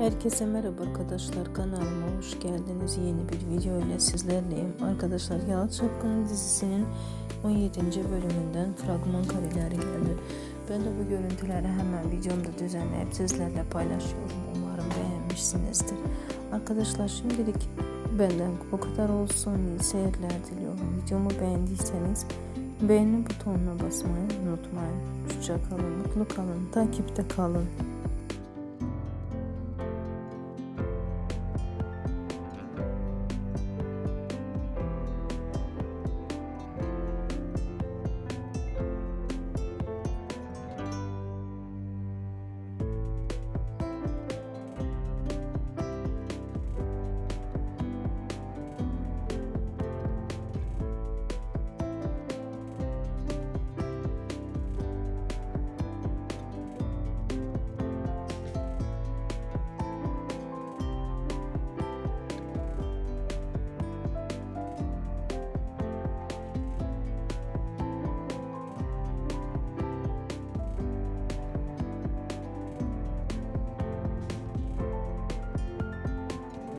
Herkese merhaba arkadaşlar kanalıma hoş geldiniz. Yeni bir video ile sizlerleyim. Arkadaşlar Yalı Çapkını dizisinin 17. bölümünden fragman kareleri geldi. Ben de bu görüntüleri hemen videomda düzenleyip sizlerle paylaşıyorum. Umarım beğenmişsinizdir. Arkadaşlar şimdilik benden bu kadar olsun. İyi seyirler diliyorum. Videomu beğendiyseniz beğeni butonuna basmayı unutmayın. Hoşça kalın, mutlu kalın, takipte kalın.